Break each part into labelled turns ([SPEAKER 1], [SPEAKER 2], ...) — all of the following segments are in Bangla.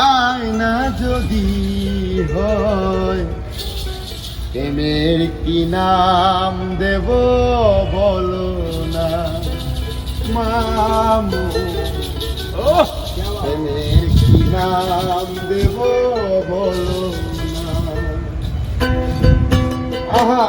[SPEAKER 1] আয়না যদি হয় প্রেমের কি নাম দেব বলো না মামু প্রেমের কি নাম দেব বলো না আহা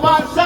[SPEAKER 1] Watch.